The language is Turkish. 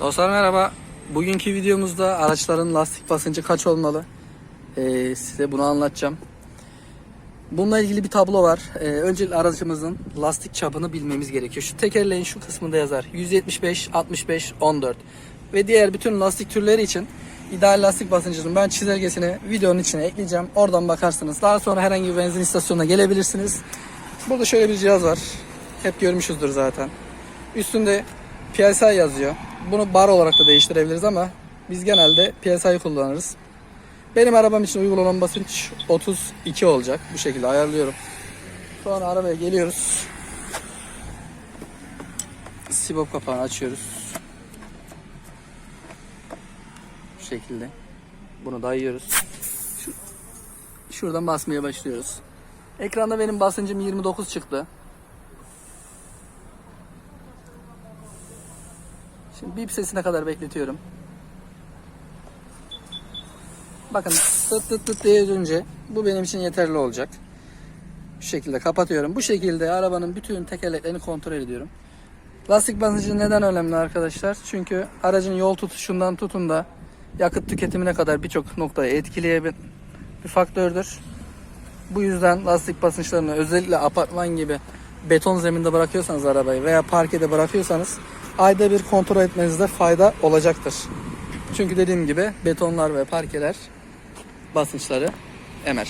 Dostlar merhaba. Bugünkü videomuzda araçların lastik basıncı kaç olmalı? Ee, size bunu anlatacağım. Bununla ilgili bir tablo var. Ee, öncelikle aracımızın lastik çapını bilmemiz gerekiyor. Şu tekerleğin şu kısmında yazar. 175, 65, 14. Ve diğer bütün lastik türleri için ideal lastik basıncının ben çizelgesini videonun içine ekleyeceğim. Oradan bakarsınız. Daha sonra herhangi bir benzin istasyonuna gelebilirsiniz. Burada şöyle bir cihaz var. Hep görmüşüzdür zaten. Üstünde PSI yazıyor. Bunu bar olarak da değiştirebiliriz ama biz genelde PSI'yi kullanırız. Benim arabam için uygulanan basınç 32 olacak. Bu şekilde ayarlıyorum. Sonra arabaya geliyoruz. Sibop kapağını açıyoruz. Bu şekilde. Bunu dayıyoruz. Şu, şuradan basmaya başlıyoruz. Ekranda benim basıncım 29 çıktı. Şimdi bip sesine kadar bekletiyorum. Bakın tıt tıt tıt diye önce bu benim için yeterli olacak. Bu şekilde kapatıyorum. Bu şekilde arabanın bütün tekerleklerini kontrol ediyorum. Lastik basıncı neden önemli arkadaşlar? Çünkü aracın yol tutuşundan tutun da yakıt tüketimine kadar birçok noktayı etkileyebilen bir faktördür. Bu yüzden lastik basınçlarını özellikle apartman gibi beton zeminde bırakıyorsanız arabayı veya parkede bırakıyorsanız ayda bir kontrol etmenizde fayda olacaktır. Çünkü dediğim gibi betonlar ve parkeler basınçları emer.